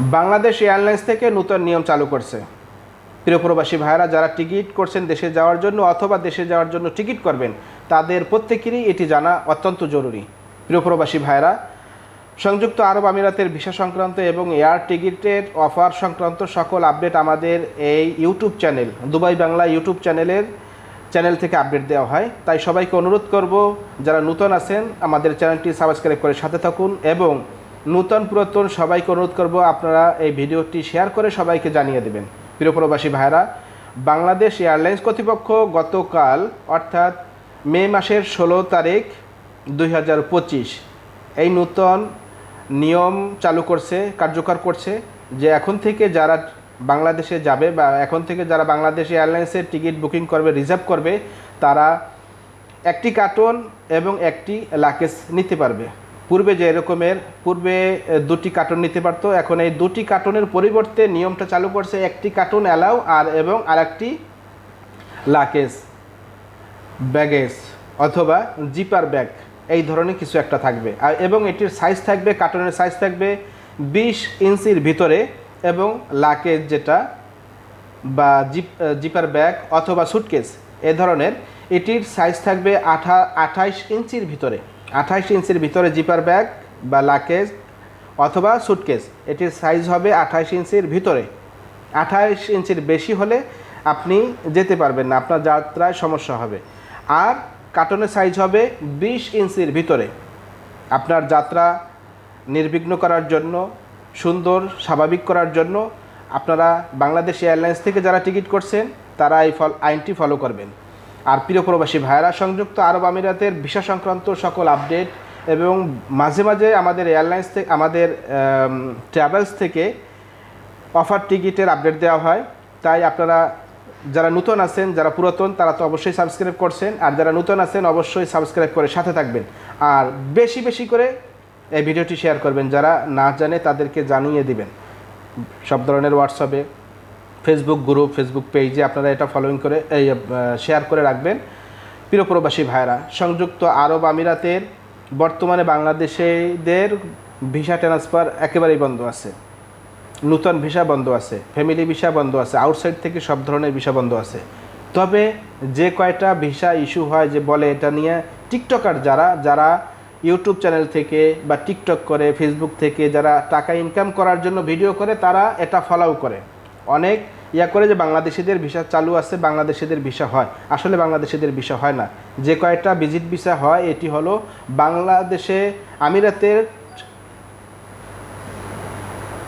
Bangladesh airlines থেকে নতুন নিয়ম চালু করছে। প্রিয় প্রবাসী ভাইরা যারা টিকিট করছেন দেশে যাওয়ার জন্য অথবা দেশে যাওয়ার জন্য টিকিট করবেন, তাদের প্রত্যেকেরই এটি জানা অত্যন্ত জরুরি। প্রিয় প্রবাসী ভাইরা সংযুক্ত আরব আমিরাতের ভিসা সংক্রান্ত এবং এয়ার টিকিটের অফার সংক্রান্ত সকল আপডেট আমাদের এই YouTube channel, Dubai Bangla YouTube চ্যানেলের চ্যানেল থেকে আপডেট দেওয়া হয়। তাই সবাইকে অনুরোধ করব, যারা নূতন আছেন, আমাদের চ্যানেলটি সাবস্ক্রাইব করে সাথে থাকুন এবং নূতন পুরাতন সবাইকে অনুরোধ করব আপনারা এই ভিডিওটি শেয়ার করে সবাইকে জানিয়ে দেবেন। প্রিয় প্রবাসী ভাইরা বাংলাদেশ এয়ারলাইন্স কর্তৃপক্ষ গতকাল, অর্থাৎ মে মাসের ষোলো তারিখ দুই হাজার পঁচিশ, এই নূতন নিয়ম চালু করছে, কার্যকর করছে যে এখন থেকে যারা বাংলাদেশে যাবে বা এখন থেকে যারা বাংলাদেশ এয়ারলাইন্সের টিকিট বুকিং করবে, রিজার্ভ করবে, তারা একটি কার্টন এবং একটি লাকেজ নিতে পারবে। পূর্বে যে এরকমের, পূর্বে দুটি কার্টন নিতে পারতো, এখন এই দুটি কার্টনের পরিবর্তে নিয়মটা চালু করছে, একটি কার্টন অ্যালাউ আর এবং আরেকটি লাকেজ ব্যাগেজ অথবা জিপার ব্যাগ এই ধরনের কিছু একটা থাকবে। আর এবং এটির সাইজ থাকবে কার্টনের সাইজ থাকবে বিশ ইঞ্চির ভিতরে এবং লাকেজ যেটা বা জিপ জিপার ব্যাগ অথবা সুটকেস এ ধরনের। এটির সাইজ থাকবে আঠা, আঠাইশ ইঞ্চির ভিতরে। আঠাইশ ইঞ্চির ভিতরে জিপার ব্যাগ বা লাকেজ অথবা সুটকেস। এটির সাইজ হবে আঠাইশ ইঞ্চির ভিতরে। আঠাইশ ইঞ্চির বেশি হলে আপনি যেতে পারবেন না, আপনার যাত্রায় সমস্যা হবে। আর কার্টনের সাইজ হবে বিশ ইঞ্চির ভিতরে। আপনার যাত্রা নির্বিঘ্ন করার জন্য, সুন্দর, স্বাভাবিক করার জন্য আপনারা বাংলাদেশ এয়ারলাইন্স থেকে যারা টিকিট করছেন, তারা এই ফল আইনটি ফলো করবেন। আর প্রিয় প্রবাসী ভাইরা সংযুক্ত আরব আমিরাতের ভিসা সংক্রান্ত সকল আপডেট এবং মাঝে মাঝে আমাদের এয়ারলাইন্স থেকে, আমাদের ট্রাভেলস থেকে অফার টিকিটের আপডেট দেওয়া হয়। তাই আপনারা যারা নতুন আছেন, যারা পুরাতন, তারা তো অবশ্যই সাবস্ক্রাইব করছেন। আর যারা নতুন আছেন, অবশ্যই সাবস্ক্রাইব করে সাথে থাকবেন। আর বেশি বেশি করে এই ভিডিওটি শেয়ার করবেন, যারা না জানে তাদেরকে জানিয়ে দিবেন। সব ধরনের হোয়াটসঅ্যাপে ফেসবুক গ্রুপ ফেসবুক পেজে আপনারা এটা ফলোইং করে, এই শেয়ার করে রাখবেন। প্রিয় প্রবাসী ভাইরা সংযুক্ত আরব আমিরাতের বর্তমানে বাংলাদেশিদের ভিসা ট্রান্সফার একেবারেই বন্ধ আছে। নূতন ভিসা বন্ধ আছে ফ্যামিলি ভিসা বন্ধ আছে আউটসাইড থেকে সব ধরনের ভিসা বন্ধ আছে। তবে যে কয়টা ভিসা ইস্যু হয় যে বলে এটা নিয়ে টিকটকার যারা যারা ইউটিউব চ্যানেল থেকে বা টিকটক করে ফেসবুক থেকে যারা টাকা ইনকাম করার জন্য ভিডিও করে, তারা এটা ফলো করে। অনেক ইয়া করে যে বাংলাদেশিদের ভিসা চালু আছে, বাংলাদেশিদের ভিসা হয়। আসলে বাংলাদেশিদের ভিসা হয় না। যে কয়েকটা ভিজিট ভিসা হয়, এটি হলো বাংলাদেশে আমিরাতের